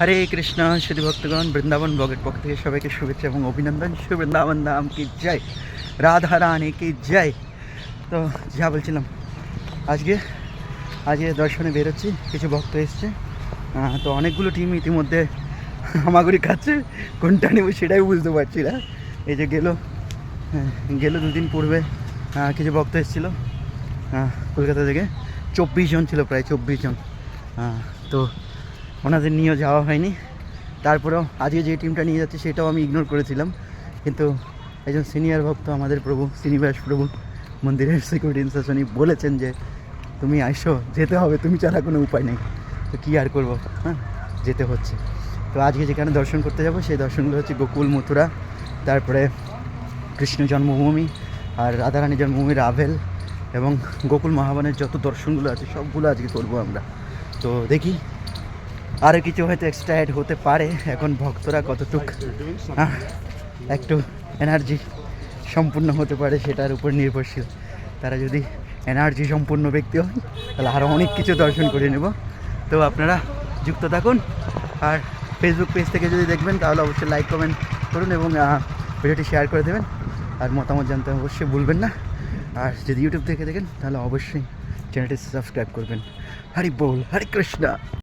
হরে কৃষ্ণ শ্রী ভক্তগণ বৃন্দাবন ব্লগের পক্ষ থেকে সবাইকে শুভেচ্ছা এবং অভিনন্দন। শ্রী বৃন্দাবন ধাম কি জয়? রাধা রানী কি জয়? তো যা বলছিলাম আজকে আজকে দর্শনে বেরোচ্ছি কিছু ভক্ত এসছে। তো অনেকগুলো টিম ইতিমধ্যে হামাগুড়ি খাচ্ছে কোনটা নেব সেটাই বুঝতে পারছি না। এই যে গেলো হ্যাঁ, গেলো দুদিন পূর্বে কিছু ভক্ত এসেছিল কলকাতা থেকে। চব্বিশ জন ছিল প্রায় চব্বিশ জন। তো ওনাদের নিয়েও যাওয়া হয়নি। তারপরেও আজকে যে টিমটা নিয়ে যাচ্ছে সেটাও আমি ইগনোর করেছিলাম। কিন্তু একজন সিনিয়র ভক্ত আমাদের প্রভু, শ্রীনিবাস প্রভু, মন্দিরের সিকিউরিটি উনি বলেছেন যে, তুমি আইসো, যেতে হবে, তুমি ছাড়া কোনো উপায় নেই। তো কী আর করব? হ্যাঁ যেতে হচ্ছে। তো আজকে যেখানে দর্শন করতে যাব, সেই দর্শনগুলো হচ্ছে গোকুল, মথুরা, তারপরে কৃষ্ণ জন্মভূমি আর রাধারানী জন্মভূমি, রাভেল এবং গোকুল মহাবনের যত দর্শনগুলো আছে, সবগুলো আজকে করব আমরা। তো দেখি আরও কিছু হয়তো এক্সট্রা অ্যাড হতে পারে। এখন ভক্তরা কতটুক একটু এনার্জি সম্পূর্ণ হতে পারে সেটার উপর নির্ভরশীল। তারা যদি এনার্জি সম্পূর্ণ ব্যক্তি হয় তাহলে আরও অনেক কিছু দর্শন করে নেব। তো আপনারা যুক্ত থাকুন। আর ফেসবুক পেজ থেকে যদি দেখবেন, তাহলে অবশ্যই লাইক কমেন্ট করুন এবং ভিডিওটি শেয়ার করে দেবেন। আর মতামত জানতে অবশ্যই ভুলবেন না। আর যদি ইউটিউব থেকে দেখেন, তাহলে অবশ্যই চ্যানেলটি সাবস্ক্রাইব করবেন। হরি বল, হরে কৃষ্ণা।